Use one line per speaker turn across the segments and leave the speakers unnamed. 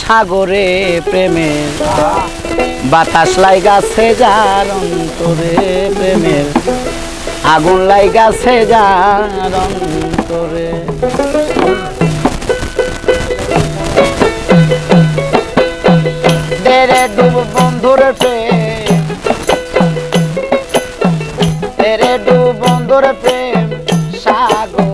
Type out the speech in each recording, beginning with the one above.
সাগরে প্রেমের বাতাস লাইগাছে যার অন্তরে প্রেমের আগুন লাইগাছে যার অন্তরে। প্রেম সাগরে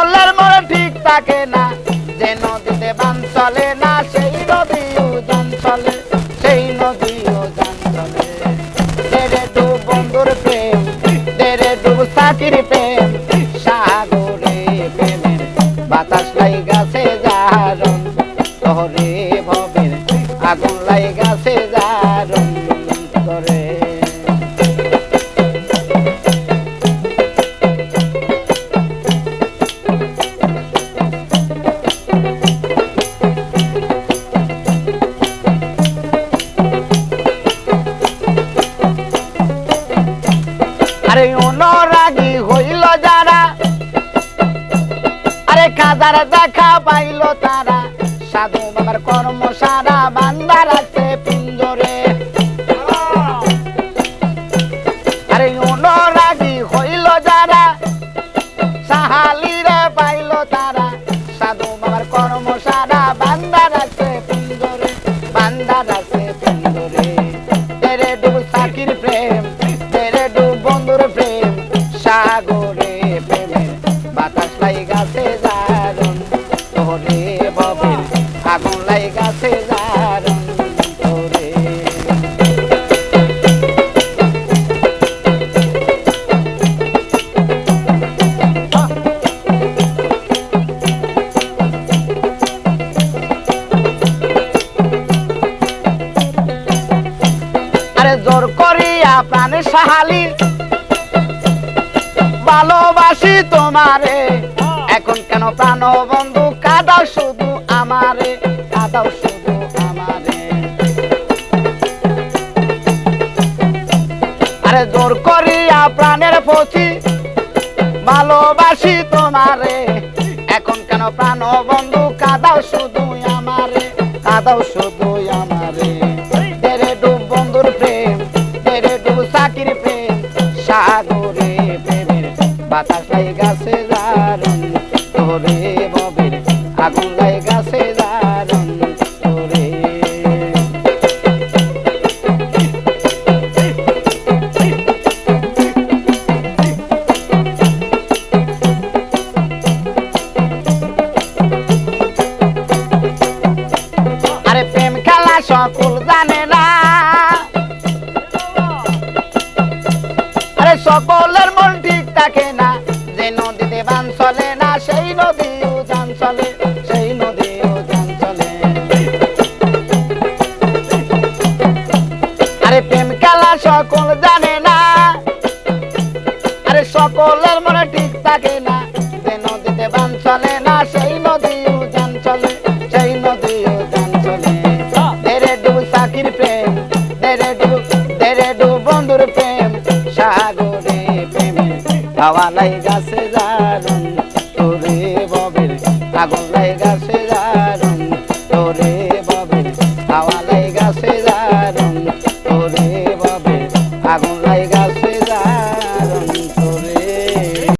সকলের মন ঠিক থাকে না। যে নদীতে বান চলে না, সেই নদী উজান চলে, সেই নদী উজান চলে। দেরে ডু বন্ধুর প্রেম দেরে ডু সাকির প্রেম, সাগরে প্রেমের বাতাস লাই গাছে শহরে ভবের আগুন লাই আরে দেখা পাইল তারা। সাধু বাবার কর্ম সারা বান্দা রাখছে পিঞ্জরে। আরে অনুরাগী হইল যারা, সাহালিরে পাইল তারা। সাধু বাবার কর্ম সারা বান্দা রাখছে পিঞ্জরে বান্দা রাখছে পিঞ্জরে। তেরে ডুব সাকির প্রেম, তেরে ডুব বন্ধুর প্রেম, সাগরে প্রেমের বাতাস লাই গাছে সাহালি ভালোবাসি তোমারে। এখন কেন প্রাণ বন্ধু কাদাও শুধু আমারে। কাদাও শুধু আমারে। আরে জোর করিয়া প্রাণের পথি ভালোবাসি তোমারে। এখন কেন প্রাণ বন্ধু কাদাও শুধু আমারে। কাদাও শুধু বাতাস লাই গাছে খেলা সকল জানে না। না যে নদীতে বান চলে না, সেই নদী উজান চলে, সেই নদী উজান চলে। আরে প্রেম খেলা সকল জানে না, আরে সকলের মনে ঠিক থাকে না, যে নদীতে বান চলে না, সেই নদী উজান চলে, সেই নদী উজান চলে। দেরে ডুব সাকির প্রেম দেরে ডুব দেরে ডুব বন্ধুর প্রেম, সাগরে প্রেমে হাওয়া লাই গাছে জারণ